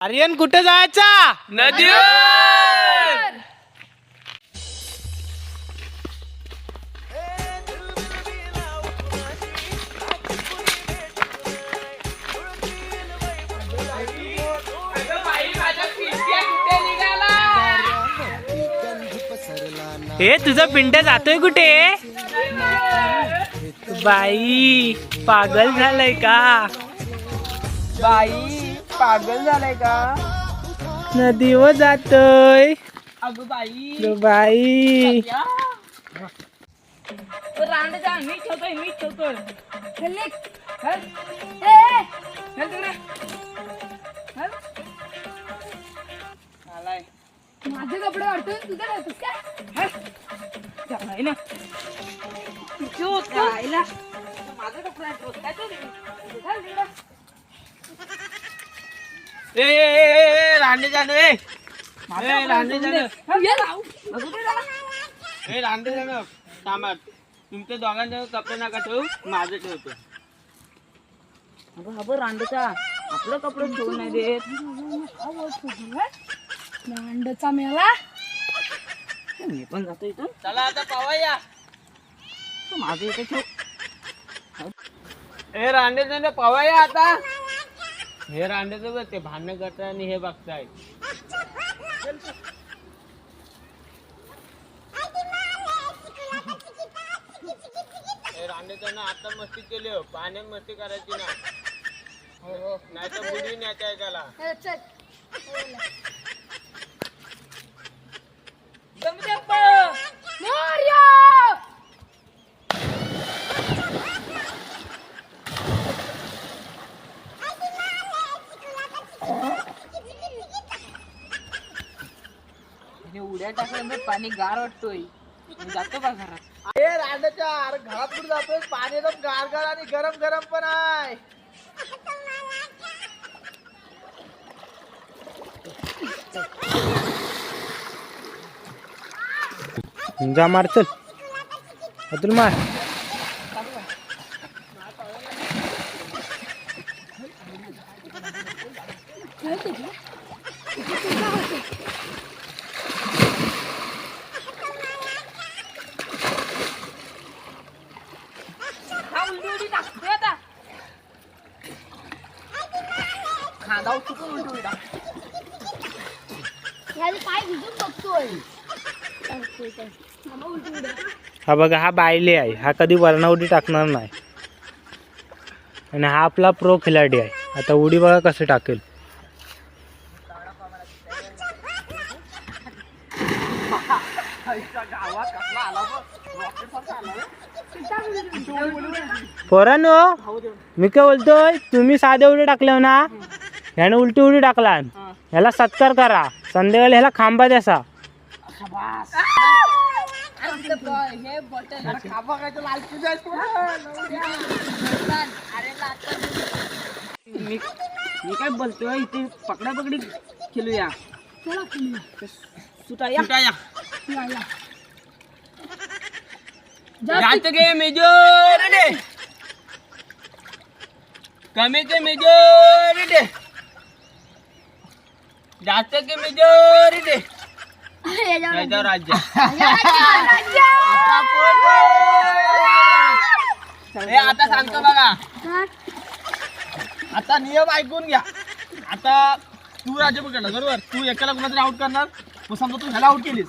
आर्यन कुठे जायचा? नदीवर! हे तुझं पिंड जातोय कुठे? बाई पागल झालंय का? बाई. पागल झालाय का? नदीवर जातोय. अगं बाई. ग बाई. रांड जा मी ठेवतोय मी ठेवतोय आलाय. माझे कपडे वाटून तुझं राहतोस काय ना. ए, ए, ए, ए, रांडे जाणं ए. ए, रांडे जाणं. ए रांडे जाणं. थांबा तुमच्या कपडे नका ठेवू माझं ठेवतो. अगं रांडचा. आपलं कपडे ठेवून नाही देत. दांडचा मेला मी पण जातो इथं चला आता पावाया तू माझं इथं ठेव. हे रांडे जाणं पावाया आता. हे रांडेचं बघ ते भांडण करताय आणि हे बघताय. हे रांडेचं ना आता मस्ती केली हो. पाण्यात मस्ती करायची ना. नाही तर बुडी न्यायचं आहे त्याला. आणि उड्या टाकल्यानंतर पाणी गार वाटतोय. मी जातो बा घरात. हे रांडेच्या अरे घरात कुठे जातोय पाणी एकदम गारगार आणि गरम गरम पण आहे. जा मार चल. अतुल मार हा उलटी उडी टाकतोय आता खांदा चुकून उलटी उडी टाक ह्याचे पाय भिजून बघतोय. हा बघा हा बायले आहे. हा कधी वरणा उडी टाकणार नाही. आणि हा आपला प्रो खिलाडी आहे. आता उडी बघा कसं टाकेल. पोरानो मी काय बोलतोय? तुम्ही साधे उडी टाकल्या ना ह्याने उलटी उडी टाकला. ह्याला सत्कार करा. संध्याकाळी ह्याला खांबा द्यासा. हे मी मी काय बोलतोय इथे पकडा पकडी खेळूया. चला खेळूया. सुटा या या, या. जा जास्त गे मेजॉरिटी. कमी के मेजॉरिटी. जास्त के मेजॉरिटी? याच्यावर याच्यावर राज्य. हे आता सांगतो बघा? आता नियम ऐकून घ्या. आता तू राज्य पकडला बरोबर? तू एकाला कुणातरी आउट करणार? मग समजा तू ह्याला आउट केलीस.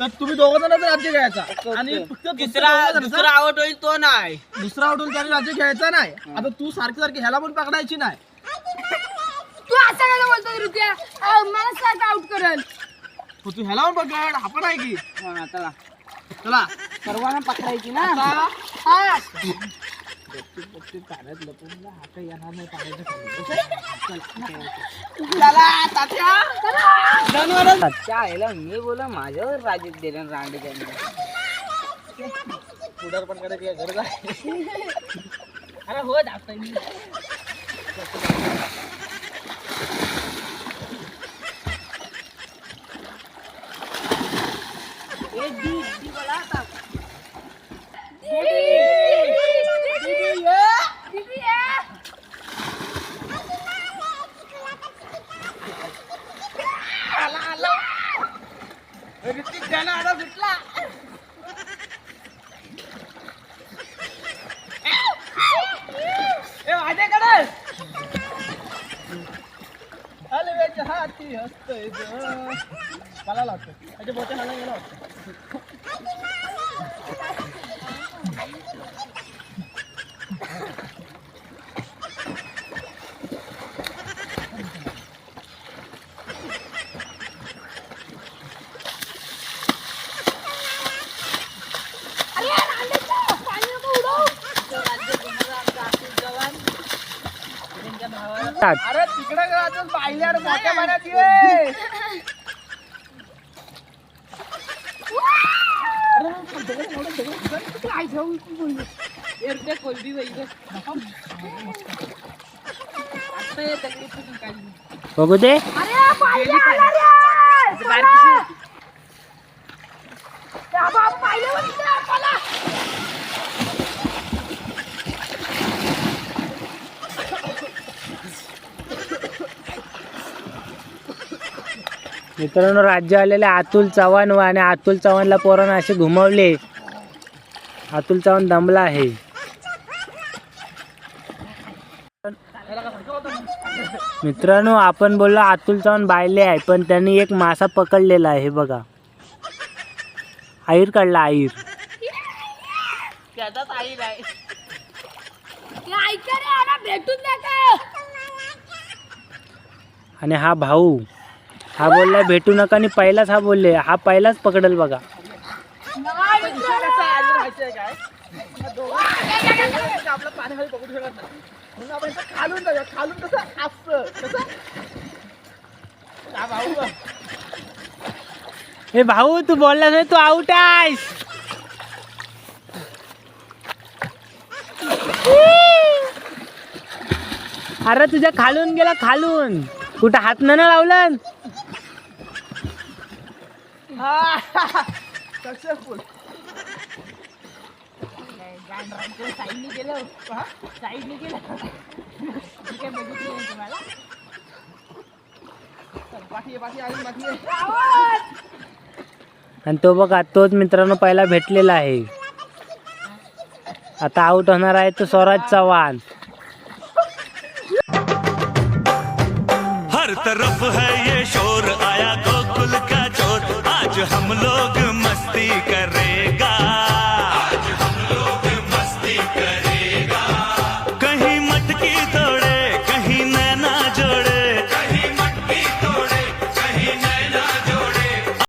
तर तुम्ही दोघं जणांचं राज्य घ्यायचा. आणि फक्त दुसरा आवट होईल तो नाही. दुसरा आउट होईल त्याने राज्य घ्यायचा नाही. आता तू सारखी सारखी ह्याला पण पकडायची नाही. तू असं काय बोलतो अहो, मला सारखं आउट करल. मग तू ह्याला पण पकड हा पण आहे की. हा, चला. चला. सर्वांना पकडायची ना. आता. हा. त्या आईला मी बोला माझ्यावर राजीत दिलं रांडे त्यांनी पुढार पण करायची गरज आहे अरे हो दाखवतोय मी ए, दी, दी बोला आता. त्याला आता सुटला ए माझ्याकडे. अरे हाती हसतोय मला लागतं त्याच्या बोटे मला गेला होता अरे रांडेचं, पाणी नको उडवू. अरे तिकडे अजून पाहिल्या मोठ्या ये. काय जाऊ तू बोलली. एरते कोलबी बाई गं. आता ये दगडी फुटून काढली. बघू दे अरे पाहिलं आला रे. बारकीशी होती. त्या बाप पाहिलं बघ इकडे, पळा. मित्रांनो राज्य आलेले अतुल चव्हाण व आणि अतुल चव्हाणला पोरानं असे घुमवले. अतुल चव्हाण दमला आहे. मित्रांनो आपण बोललो अतुल चव्हाण बायले आहे पण त्यांनी एक मासा पकडलेला आहे हे बघा. आईर काढला आईर. आणि हा भाऊ. हा बोलला भेटू नका आणि पहिलाच हा बोलले. हा पहिलाच पकडेल बघा. हे भाऊ तू बोलला नाही तू आऊट आहेस. अरे तुझ्या खालून गेला खालून. कुठं हात ना लावलं सक्सेसफुल साईडने गेलं साईडने गेलं मी काय बघितलं तुम्हाला बाकी आणि तो बघा तोच मित्रांनो पहिला भेटलेला आहे. आता आउट होणार आहे तो स्वराज चव्हाण. हम लोग मस्ती करेगा।